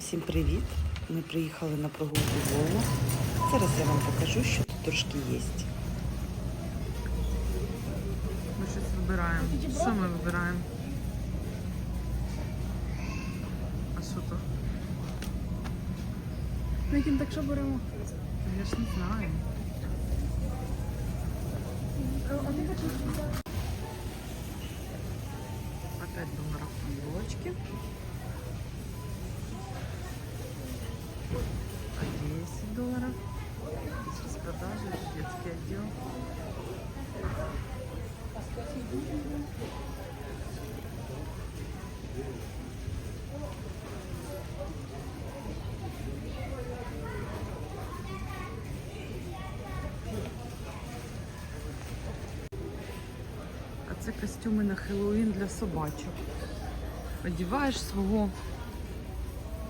Всім привіт! Ми приїхали на прогулку в Волу. Зараз я вам покажу, що тут трошки є. Ми щось вибираємо. Що ми вибираємо? А що то? Ну, яким так що беремо? Я ж не знаю. Опять долларов булочки. Це костюми на Хеллоуін для собачок. Одіваєш свого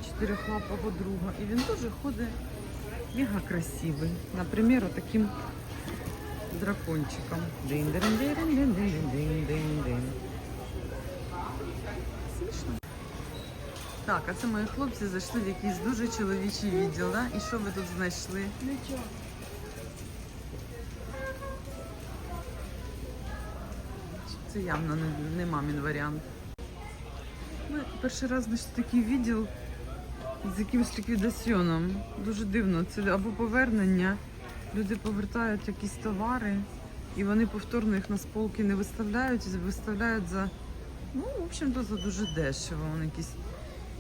чотирьохлапого друга. І він теж ходить мега красивий. Наприклад, таким дракончиком. Дин-дин-дин-дин-дин-дин-дин-дин. Смішно. Так, а це мої хлопці зайшли в якийсь дуже чоловічий відділ, да? І що ви тут знайшли? Нічого. Це явно не, не мамін варіант. Ми перший раз знайшли такий відділ з якимось ліквідаціоном. Дуже дивно. Це або повернення. Люди повертають якісь товари, і вони повторно їх на з полки не виставляють, а виставляють за, ну, в общем-то, за дуже дешево. Вони якийсь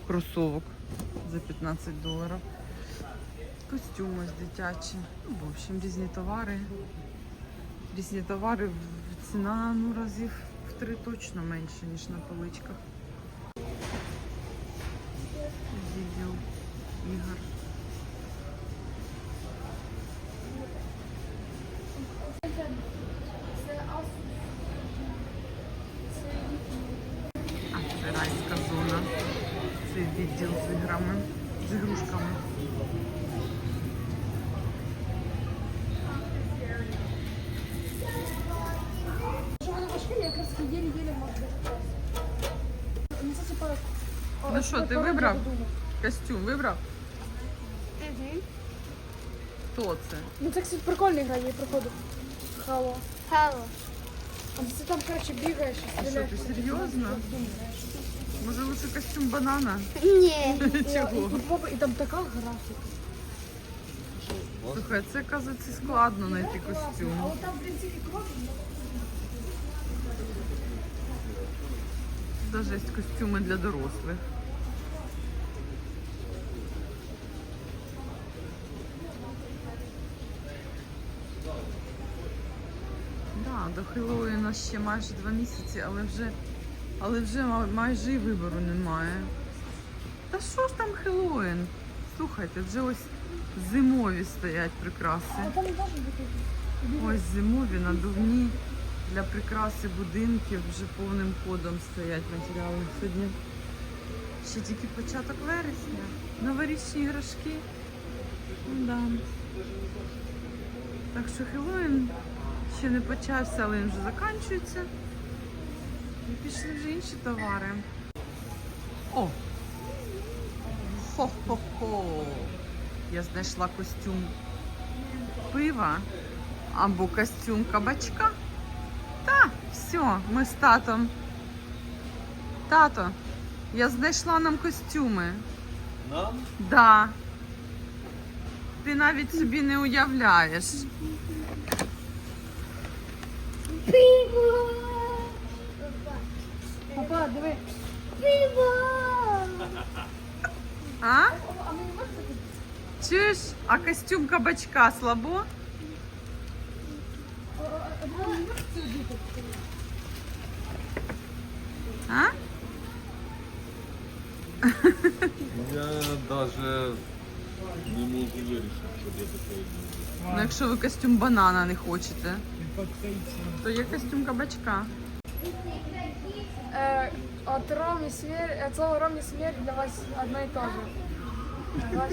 кросовок за 15 доларів. Костюми дитячі. Ну, в общем, різні товари. Різні товари ціна ну, разів в три точно менше, ніж на поличках. Відділ ігор. А це райська зона. Це відділ з іграми, з ігрушками. Ну що, ти вибрав? Костюм вибрав? Хто це? Ну це, кстати, прикольна гра, я проходив. Хало. Хало. А ти там, короче, бігаєш і А що, стріляєш. ти серйозно? Може лучше костюм банана? Ні. Чого? І, попробуй, і там така графіка. Слухай, це, оказується, складно знайти А костюм. от там, в принципі, крові. Даже є костюми для дорослих. Да, до Хеллоуіна ще майже два місяці, але вже, але вже майже і вибору немає. Та що ж там Хеллоуін? Слухайте, вже ось зимові стоять прикраси. Ось зимові надувні для прикраси будинків вже повним ходом стоять матеріали сьогодні. Ще тільки початок вересня. Новорічні іграшки. Ну, да. Так що Хеллоуін ще не почався, але він вже закінчується. І пішли вже інші товари. О! Хо-хо-хо! Я знайшла костюм пива або костюм кабачка. Та, все, ми з татом. Тато, я знайшла нам костюми. Нам? Да. Ти навіть собі не уявляєш. Пиво. Папа, диви. Пиво. А? А мені можна таке? Чуєш? А костюм кабачка слабо? А, а, а мені можна це одіти? А? Я даже не можу вирішити, щоб я таке Ну, якщо ви костюм банана не хочете, то є костюм кабачка. Э, от Роми смерть, от слова Роми смерть для вас одно и те же. Ваш